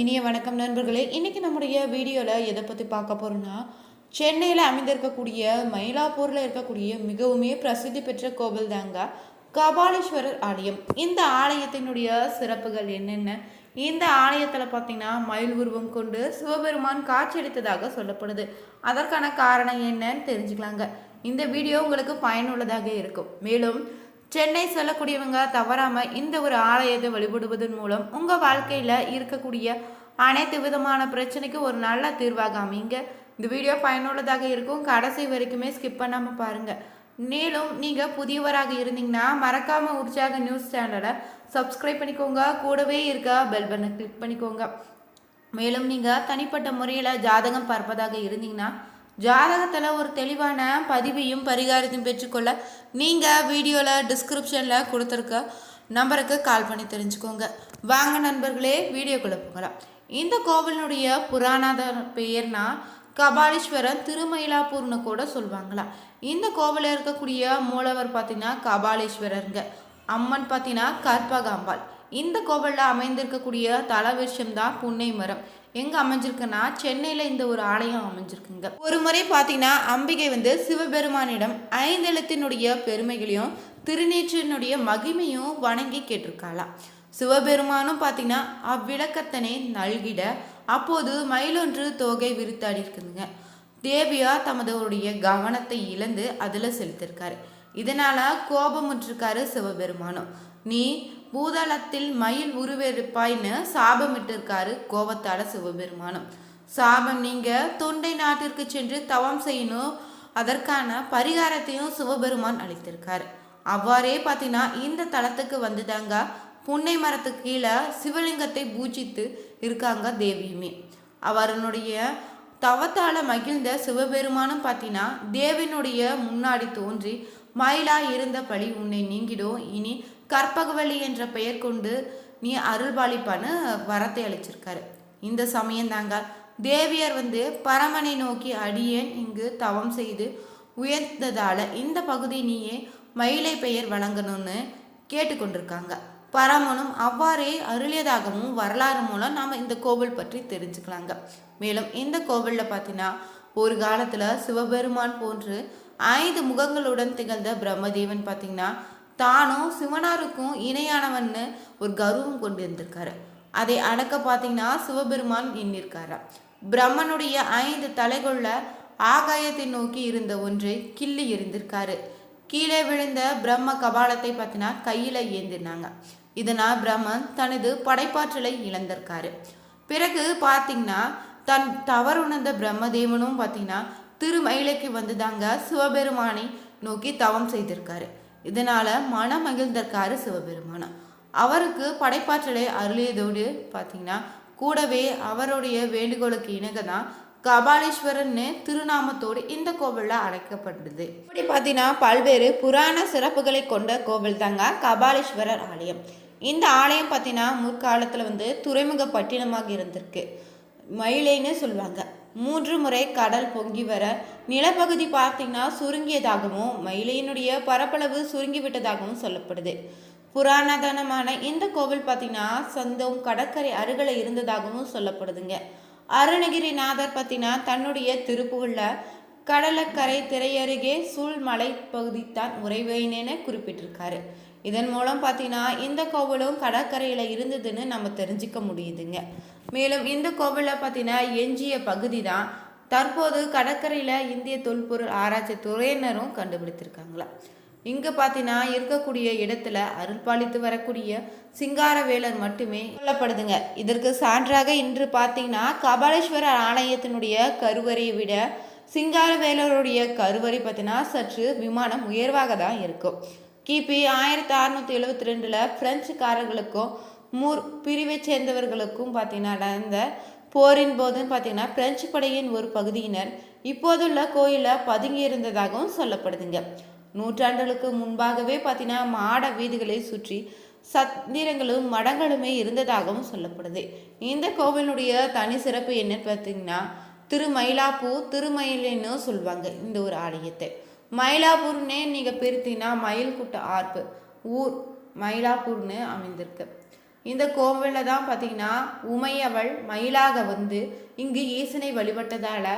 இனிய வணக்கம் நண்பர்களே. இன்றைக்கி நம்முடைய வீடியோவில் எதை பற்றி பார்க்க போகிறோன்னா சென்னையில் அமைந்திருக்கக்கூடிய மயிலாப்பூரில் இருக்கக்கூடிய மிகவுமே பிரசித்தி பெற்ற கோவில் தாங்க கபாலீஸ்வரர் ஆலயம். இந்த ஆலயத்தினுடைய சிறப்புகள் என்னென்ன? இந்த ஆலயத்தில் பார்த்தீங்கன்னா மயில் உருவம் கொண்டு சிவபெருமான் காட்சியளித்ததாக சொல்லப்படுது. அதற்கான காரணம் என்னன்னு தெரிஞ்சுக்கலாங்க. இந்த வீடியோ உங்களுக்கு பயனுள்ளதாக இருக்கும். மேலும் சென்னை செல்லக்கூடியவங்க தவறாமல் இந்த ஒரு ஆலயத்தை வழிபடுவதன் மூலம் உங்கள் வாழ்க்கையில் இருக்கக்கூடிய அனைத்து விதமான பிரச்சனைக்கும் ஒரு நல்ல தீர்வாக அமைங்க இந்த வீடியோ பயனுள்ளதாக இருக்கும். கடைசி வரைக்குமே ஸ்கிப் பண்ணாமல் பாருங்கள் மேலும் நீங்கள் புதியவராக இருந்தீங்கன்னா மறக்காமல் உற்சாக நியூஸ் சேனலை சப்ஸ்கிரைப் பண்ணிக்கோங்க. கூடவே இருக்க பெல் பட்டனை கிளிக் பண்ணிக்கோங்க. மேலும் நீங்கள் தனிப்பட்ட முறையில் ஜாதகம் பார்ப்பதாக இருந்தீங்கன்னா ஜாதகத்தில் ஒரு தெளிவான பதிவையும் பரிகாரத்தையும் பெற்றுக்கொள்ள நீங்கள் வீடியோவில் டிஸ்கிரிப்ஷனில் கொடுத்துருக்க நம்பருக்கு கால் பண்ணி தெரிஞ்சுக்கோங்க. வாங்க நண்பர்களே வீடியோக்குள்ளே போகலாம். இந்த கோவிலினுடைய புராணாத பெயர்னா கபாலீஸ்வரன் திருமயிலாப்பூர்னு கூட சொல்லுவாங்களாம் இந்த கோவிலில் இருக்கக்கூடிய மூலவர் பார்த்தீங்கன்னா கபாலீஸ்வரருங்க. அம்மன் பார்த்தீங்கன்னா கற்பகாம்பாள். இந்த கோவிலில் அமைந்திருக்கக்கூடிய தலவிருஷம் தான் புன்னை மரம். எங்கே அமைஞ்சிருக்குன்னா சென்னையில் இந்த ஒரு ஆலயம் அமைஞ்சிருக்குங்க. ஒரு முறை பார்த்தீங்கன்னா அம்பிகை வந்து சிவபெருமானிடம் ஐந்தெழுத்தினுடைய பெருமைகளையும் திருநீற்றினுடைய மகிமையும் வணங்கி கேட்டிருக்காளாம் சிவபெருமானும் பார்த்தீங்கன்னா அவ்விளக்கத்தனை நல்கிட அப்போது மயிலொன்று தோகை விரித்தாடி இருக்குதுங்க. தேவியா தமதுடைய கவனத்தை இழந்து அதில் செலுத்திருக்காரு. இதனால கோபமுற்றிருக்காரு சிவபெருமானும். நீ பூதளத்தில் மயில் உருவெடுப்பாய்னு சாபமிட்டிருக்காரு கோபத்தால சிவபெருமானும். சாபம் நீங்க தொண்டை நாட்டிற்கு சென்று தவம் செய்யணும். அதற்கான பரிகாரத்தையும் சிவபெருமான் அளித்திருக்காரு. அவ்வாறே பார்த்தீங்கன்னா இந்த தளத்துக்கு வந்துதாங்க. புன்னை மரத்துக்கு கீழே சிவலிங்கத்தை பூஜித்து இருக்காங்க தேவியுமே. அவரனுடைய தவத்தால மகிழ்ந்த சிவபெருமானும் பார்த்தீங்கன்னா தேவினுடைய முன்னாடி தோன்றி மயிலா இருந்த பழி உன்னை நீங்கிடும். இனி கற்பகவல்லி என்ற பெயர் கொண்டு நீ அருள்பாலிப்பான்னு வரத்தை அளிச்சிருக்காரு. இந்த சமயம் தாங்க தேவியர் வந்து பரமனை நோக்கி அடியேன் இங்கு தவம் செய்து உயர்ந்ததால இந்த பகுதி நீயே மயிலை பெயர் வழங்கணும்னு கேட்டுக்கொண்டிருக்காங்க. பரமனும் அவ்வாறே அருளியதாகவும் வரலாறு மூலம் நாம் இந்த கோவில் பற்றி தெரிஞ்சுக்கலாங்க. மேலும் இந்த கோவிலில் பார்த்தீங்கன்னா ஒரு காலத்தில் சிவபெருமான் போன்று ஐந்து முகங்களுடன் திகழ்ந்த பிரம்மதேவன் பார்த்தீங்கன்னா தானும் சிவனாருக்கும் இணையானவன்னு ஒரு கர்வம் கொண்டு இருந்திருக்காரு அதை அடக்க பார்த்தீங்கன்னா சிவபெருமான் எண்ணிருக்காரா பிரம்மனுடைய ஐந்து தலைகொள்ள ஆகாயத்தை நோக்கி இருந்த ஒன்றை கிள்ளி இருந்திருக்காரு கீழே விழுந்த பிரம்ம கபாலத்தை பார்த்தினா கையில் ஏந்தினாங்க இதனால் பிரம்மன் தனது படைப்பாற்றலை இழந்திருக்காரு. பிறகு பார்த்தீங்கன்னா தன் தவறுணர்ந்த பிரம்மதேவனும் பார்த்தீங்கன்னா திருமயிலைக்கு வந்துதாங்க சிவபெருமானை நோக்கி தவம் செய்திருக்காரு. இதனால் மன மகிழ்ந்திருக்காரு சிவபெருமானம் அவருக்கு படைப்பாற்றலை அருளியதோடு பார்த்தீங்கன்னா கூடவே அவருடைய வேண்டுகோளுக்கு இணங்க தான் கபாலீஸ்வரன்னு திருநாமத்தோடு இந்த கோவிலில் அழைக்கப்படுது இப்படி பார்த்தீங்கன்னா பல்வேறு புராண சிறப்புகளை கொண்ட கோவில் தாங்க கபாலீஸ்வரர் ஆலயம். இந்த ஆலயம் பார்த்தீங்கன்னா முற்காலத்தில் வந்து துறைமுக பட்டினமாக இருந்திருக்கு. மயிலைன்னு சொல்லுவாங்க. மூன்று முறை கடல் பொங்கி வர நிலப்பகுதி பார்த்தீங்கன்னா சுருங்கியதாகவும் மயிலையினுடைய பரப்பளவு சுருங்கி விட்டதாகவும் சொல்லப்படுது. புராணதனமான இந்த கோவில் பார்த்தீங்கன்னா சொந்தம் கடற்கரை அருகில் இருந்ததாகவும் சொல்லப்படுதுங்க. அருணகிரிநாதர் பார்த்தீங்கன்னா தன்னுடைய திருப்புகளில் கடலக்கரை திரையருகே சூழ்மலை பகுதி தான் உறைவேனேன்னு குறிப்பிட்டிருக்காரு. இதன் மூலம் பார்த்தீங்கன்னா இந்த கோவிலும் கடற்கரையில் இருந்ததுன்னு நம்ம தெரிஞ்சுக்க முடியுதுங்க. மேலும் இந்த கோவிலில் பார்த்தீங்கன்னா எஞ்சிய பகுதி தான் தற்போது கடற்கரையில் இந்திய தொல்பொருள் ஆராய்ச்சி துறையினரும் கண்டுபிடித்திருக்காங்களா. இங்கே பார்த்தீங்கன்னா இருக்கக்கூடிய இடத்துல அருள்பாலித்து வரக்கூடிய சிங்காரவேலர் மட்டுமே சொல்லப்படுதுங்க. இதற்கு சான்றாக இன்று பார்த்தீங்கன்னா கபாலீஸ்வரர் ஆலயத்தினுடைய கருவறையை விட சிங்காரவேலருடைய கருவறை பார்த்தீங்கன்னா சற்று விமானம் உயர்வாக தான் இருக்கும். கிபி ஆயிரத்தி அறநூற்றி எழுவத்தி ரெண்டில் பிரெஞ்சுக்காரர்களுக்கும் மூர் பிரிவை சேர்ந்தவர்களுக்கும் பார்த்தீங்கன்னா நடந்த போரின் போதுன்னு பார்த்தீங்கன்னா பிரெஞ்சு படையின் ஒரு பகுதியினர் இப்போதுள்ள கோயிலில் பதுங்கி இருந்ததாகவும் சொல்லப்படுதுங்க. நூற்றாண்டுகளுக்கு முன்பாகவே பார்த்தீங்கன்னா மாட வீதிகளை சுற்றி சத்திரங்களும் மடங்களுமே இருந்ததாகவும் சொல்லப்படுது. இந்த கோவிலுடைய தனி சிறப்பு என்னன்னு பார்த்தீங்கன்னா திருமயிலாப்பூ திருமயிலின்னு சொல்லுவாங்க இந்த ஒரு ஆலயத்தை. மயிலாப்பூர்னே நீங்கள் பிரித்தீங்கன்னா மயில்குட்ட ஆர்ப்பு. ஊர் மயிலாப்பூர்னு அமைந்திருக்கு. இந்த கோவிலில் தான் பார்த்தீங்கன்னா உமையவள் மயிலாக வந்து இங்கு ஈசனை வழிபட்டதால்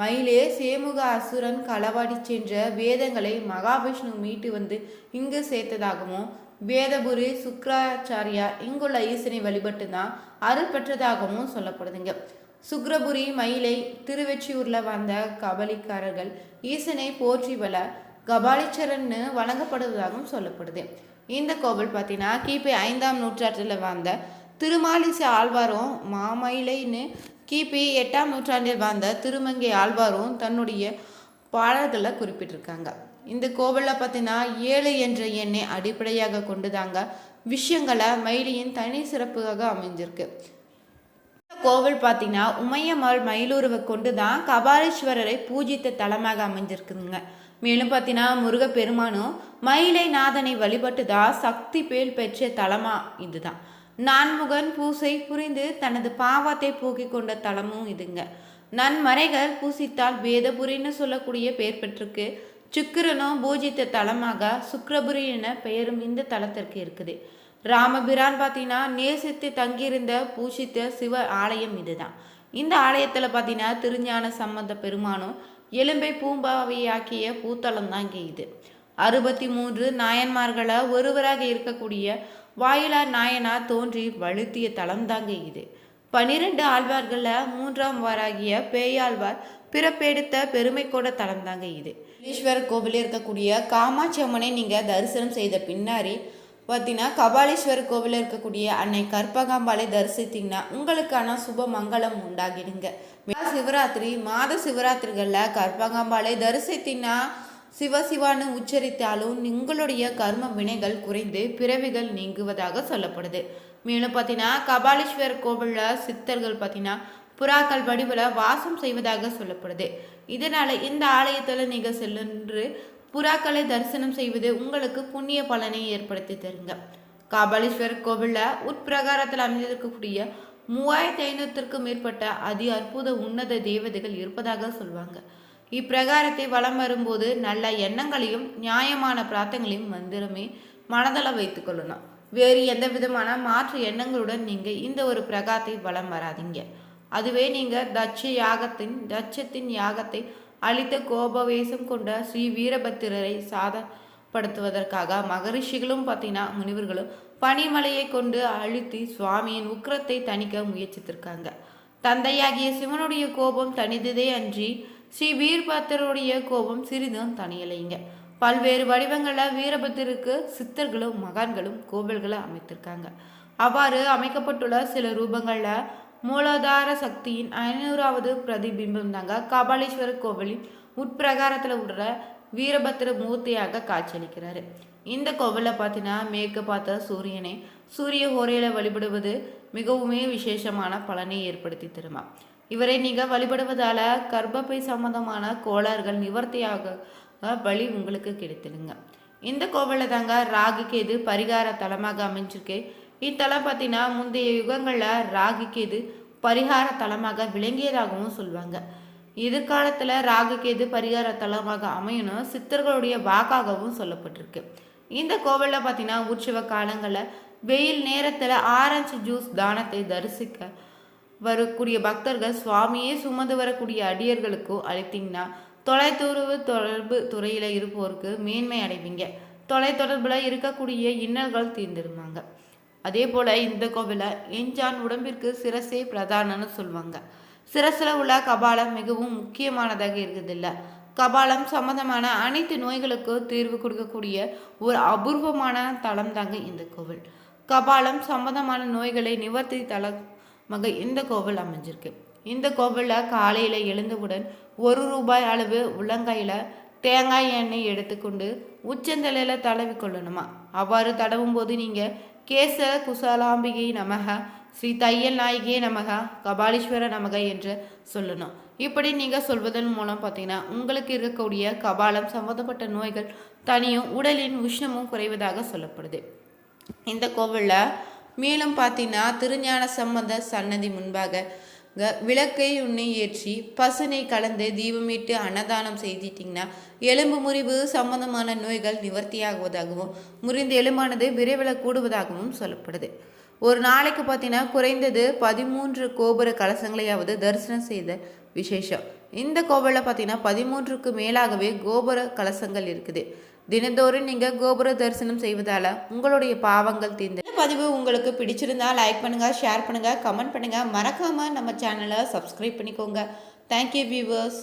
மயிலே சேமுக அசுரன் களவாடி சென்ற வேதங்களை மகாவிஷ்ணு மீட்டு வந்து இங்கு சேர்த்ததாகவும் வேதபுரி சுக்கராச்சாரியா இங்குள்ள ஈசனை வழிபட்டு தான் அருள் பெற்றதாகவும் சொல்லப்படுதுங்க. சுக்ரபுரி மயிலை திருவெற்றியூரில் வந்த கபலிக்காரர்கள் ஈசனை போற்றி வள கபாலீச்சரன்னு வழங்கப்படுவதாகவும் சொல்லப்படுது. இந்த கோவில் பார்த்தீங்கன்னா கிபி ஐந்தாம் நூற்றாண்டில் வந்த திருமாலிசை ஆழ்வாரும் மாமயிலைன்னு கிபி எட்டாம் நூற்றாண்டில் வாழ்ந்த திருமங்கை ஆழ்வாரும் தன்னுடைய பாடல்களில் குறிப்பிட்டிருக்காங்க. இந்த கோவிலில் பார்த்தீங்கன்னா ஏழு என்ற எண்ணை அடிப்படையாக கொண்டு தாங்க விஷயங்களை மயிலியின் தனி சிறப்பாக அமைஞ்சிருக்கு. கோவில் பார்த்தீங்கன்னா உமையம்மாள் மயிலூருவை கொண்டு தான் கபாலீஸ்வரரை பூஜித்த தலமாக அமைஞ்சிருக்குதுங்க மேலும் பார்த்தீங்கன்னா முருகப்பெருமானும் மயிலை நாதனை வழிபட்டு தான் சக்தி பேல் பெற்ற தலமா இதுதான். நான்முகன் பூசை புரிந்து தனது பாவத்தை போக்கிக் கொண்ட தலமும் இதுங்க. நன்மறைகள் பூசித்தால் வேதபுரின்னு சொல்லக்கூடிய பெயர் பெற்றிருக்கு. சுக்கிரனும் பூஜித்த தலமாக சுக்ரபுரி என பெயரும் இந்த தலத்திற்கு இருக்குது. ராமபிரான் பார்த்தீங்கன்னா நேசித்து தங்கியிருந்த பூஷித்த சிவ ஆலயம் இதுதான். இந்த ஆலயத்தில் பார்த்தீங்கன்னா திருஞான சம்பந்த பெருமானும் எலும்பை பூம்பாவையாக்கிய பூத்தலம் தான் இங்கே இது. அறுபத்தி மூன்று நாயன்மார்களை ஒருவராக இருக்கக்கூடிய வாயிலார் நாயனா தோன்றி வழுத்திய தலம் தாங்க இது. பனிரெண்டு ஆழ்வார்களில் மூன்றாம் வாராகிய பேயாழ்வார் பிறப்பெடுத்த பெருமை கூட தலம் தாங்க இது. ஈஸ்வரர் கோவிலில் இருக்கக்கூடிய காமாட்சி அம்மனை நீங்கள் தரிசனம் செய்த பின்னாடி பார்த்தீங்கன்னா கபாலீஸ்வரர் கோவிலில் இருக்கக்கூடிய அன்னை கற்பகாம்பாலை தரிசித்தீங்கன்னா உங்களுக்கான சுப மங்களம் உண்டாகிடுங்க. சிவராத்திரி மாத சிவராத்திரிகளில் கற்பகாம்பாலை தரிசித்தீங்கன்னா சிவசிவான்னு உச்சரித்தாலும் உங்களுடைய கர்ம வினைகள் குறைந்து பிறவிகள் நீங்குவதாக சொல்லப்படுது. மேலும் பார்த்தீங்கன்னா கபாலீஸ்வரர் கோவிலில் சித்தர்கள் பார்த்தீங்கன்னா புறாக்கள் வடிவில் வாசம் செய்வதாக சொல்லப்படுது. இதனால் இந்த ஆலயத்தில் நீங்கள் செல்லுன்று புறாக்களை தரிசனம் செய்வது உங்களுக்கு புண்ணிய பலனை ஏற்படுத்தி தருங்க. காபாலீஸ்வரர் கோவிலில் உட்பிரகாரத்தில் அமைந்திருக்கக்கூடிய மூவாயிரத்தி ஐநூற்றுக்கும் மேற்பட்ட அதி அற்புத உன்னத தேவதைகள் இருப்பதாக சொல்லுவாங்க இப்பிரகாரத்தை வலம் வரும்போது நல்ல எண்ணங்களையும் நியாயமான பிரார்த்தங்களையும் மந்திரமே மனதள வைத்துக்கொள்ளணும் வேறு எந்த விதமான மாற்று எண்ணங்களுடன் நீங்கள் இந்த ஒரு பிரகாரத்தை வலம் வராதீங்க. அதுவே நீங்கள் தட்ச யாகத்தின் தட்சத்தின் யாகத்தை அளித்த கோபவேசம் கொண்ட ஸ்ரீ வீரபத்திரரை சாதப்படுத்துவதற்காக மகரிஷிகளும் பார்த்தீங்கன்னா முனிவர்களும் பனிமலையை கொண்டு அழுத்தி சுவாமியின் உக்கிரத்தை தணிக்க முயற்சித்திருக்காங்க. தந்தையாகிய சிவனுடைய கோபம் தனித்ததே அன்றி ஸ்ரீ வீரபத்திரருடைய கோபம் சிறிதும் தனியலைங்க பல்வேறு வடிவங்களில் வீரபத்திரருக்கு சித்தர்களும் மகான்களும் கோவில்களை அமைத்திருக்காங்க. அவ்வாறு அமைக்கப்பட்டுள்ள சில ரூபங்களில் மூலாதார சக்தியின் ஐநூறாவது பிரதிபிம்பம் தாங்க கபாலீஸ்வரர் கோவிலின் உட்பிரகாரத்தில் உள்ள வீரபத்திர மூர்த்தியாக காட்சியளிக்கிறாரு. இந்த கோவிலில் பார்த்தீங்கன்னா மேற்கு பார்த்த சூரியனை சூரிய ஹோரையில் வழிபடுவது மிகவுமே விசேஷமான பலனை ஏற்படுத்தி தருமா. இவரை நீங்கள் வழிபடுவதால் கர்ப்பப்பை சம்பந்தமான கோளாறுகள் நிவர்த்தியாக வழி உங்களுக்கு கிடைத்திடுங்க. இந்த கோவிலில் தாங்க ராகுக்கு கேது பரிகார தலமாக அமைஞ்சிருக்கு. இத்தலம் பார்த்தீங்கன்னா முந்தைய யுகங்களில் ராகு கேது பரிகார தலமாக விளங்கியதாகவும் சொல்லுவாங்க எதிர்காலத்தில் ராகு கேது பரிகார தலமாக அமையணும் சித்தர்களுடைய வாக்காகவும் சொல்லப்பட்டிருக்கு. இந்த கோவிலில் பார்த்தீங்கன்னா உற்சவ காலங்களில் வெயில் நேரத்தில் ஆரஞ்சு ஜூஸ் தானத்தை தரிசிக்க வரக்கூடிய பக்தர்கள் சுவாமியே சுமந்து வரக்கூடிய அடியர்களுக்கும் அழைத்தீங்கன்னா தொலைத்தூர்வு தொடர்பு துறையில் இருப்போருக்கு மேன்மை அடைவீங்க. தொலைத்தொடர்பில் இருக்கக்கூடிய இன்னல்கள் தீர்ந்துருவாங்க. அதே போல் இந்த கோவிலில் எஞ்சான் உடம்பிற்கு சிரசே பிரதானன்னு சொல்லுவாங்க. சிரசில் உள்ள கபாலம் மிகவும் முக்கியமானதாக இருக்குதில்ல கபாலம் சம்பந்தமான அனைத்து நோய்களுக்கும் தீர்வு கொடுக்கக்கூடிய ஒரு அபூர்வமான தளம் தாங்க இந்த கோவில். கபாலம் சம்பந்தமான நோய்களை நிவர்த்தி தளமாக இந்த கோவில் அமைஞ்சிருக்கு. இந்த கோவிலில் காலையில் எழுந்தவுடன் ஒரு ரூபாய் அளவு உள்ளங்கையில் தேங்காய் எண்ணெய் எடுத்துக்கொண்டு உச்சந்தலையில் தடவி கொள்ளணுமா? அவ்வாறு தடவும் போது நீங்கள் கேச குசலாம்பிகை நமக ஸ்ரீ தையல் நாயகியே நமக கபாலீஸ்வர நமக என்று சொல்லணும் இப்படி நீங்கள் சொல்வதன் மூலம் பார்த்தீங்கன்னா உங்களுக்கு இருக்கக்கூடிய கபாலம் சம்மந்தப்பட்ட நோய்கள் தனியும் உடலின் உஷ்ணமும் குறைவதாக சொல்லப்படுது. இந்த கோவிலில் மேலும் பார்த்தீங்கன்னா திருஞான சம்பந்த சன்னதி முன்பாக விளக்கை உன்னை ஏற்றி பசுனை கலந்து தீபமிட்டு அன்னதானம் செய்திட்டிங்கன்னா எலும்பு முறிவு சம்பந்தமான நோய்கள் நிவர்த்தியாகுவதாகவும் முறிந்த எலும்பானது விரைவில் கூடுவதாகவும் சொல்லப்படுது. ஒரு நாளைக்கு பார்த்தீங்கன்னா குறைந்தது பதிமூன்று கோபுர கலசங்களையாவது தரிசனம் செய்த விசேஷம். இந்த கோவிலில் பார்த்தீங்கன்னா பதிமூன்றுக்கு மேலாகவே கோபுர கலசங்கள் இருக்குது. தினந்தோறும் நீங்கள் கோபுர தரிசனம் செய்வதால் உங்களுடைய பாவங்கள் தீர்ந்து இந்த பதிவு உங்களுக்கு பிடிச்சிருந்தா லைக் பண்ணுங்கள் ஷேர் பண்ணுங்கள் கமெண்ட் பண்ணுங்கள் மறக்காமல் நம்ம சேனலை சப்ஸ்கிரைப் பண்ணிக்கோங்க. Thank you viewers